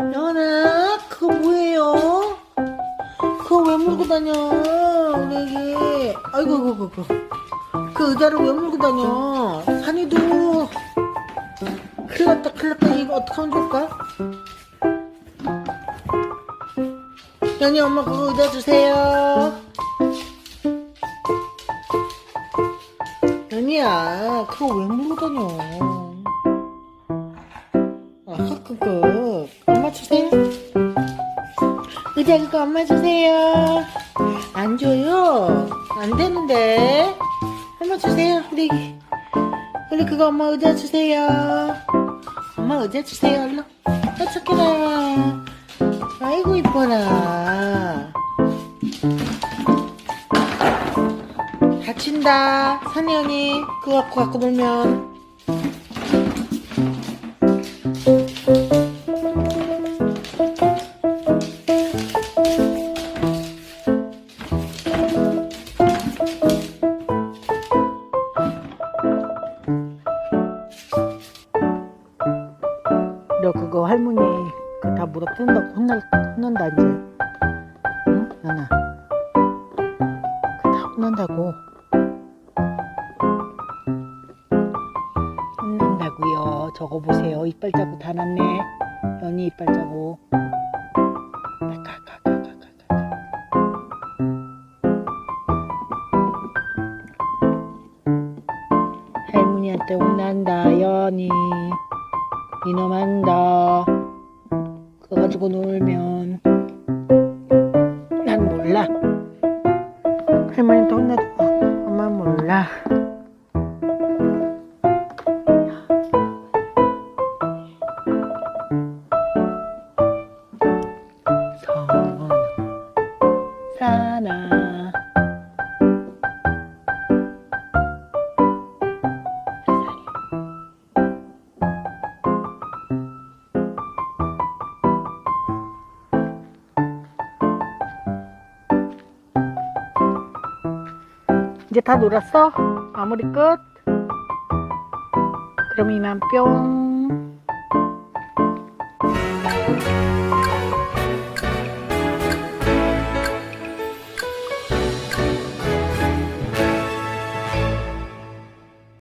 연아 그거 뭐예요? 그거 왜 물고 다녀 우리 아이고 아이고 아이고 그 의자를 왜 물고 다녀? 한이도. 큰일 났다 큰일 났다. 이거 어떻게 하면 좋을까? 연이 엄마 그거 의자 주세요. 연이야 그거 왜 물고 다녀? 아까 그거 그. 주세요 의자 그거 엄마 주세요. 안 줘요. 안 되는데. 엄마 주세요. 우리 우리 그거 엄마 의자 주세요. 엄마 의자 주세요. 얼른. 아 착해라. 아이고 이뻐라. 다친다. 산이 그거 갖고 갖고 놀면. 할머니 그다 물어 뜯는다고 혼날, 혼난다 이제. 응? 연아 그 다 혼난다고. 혼난다고요. 저거 보세요. 이빨 자국 다 났네. 연이 이빨 자국. 할머니한테 혼난다 연이 이놈 한다. 그거 가지고 놀면 난 몰라. 할머니한테 혼나도 엄마 몰라. 선 사나 이제 다 놀았어? 마무리 끝? 그럼 이만 뿅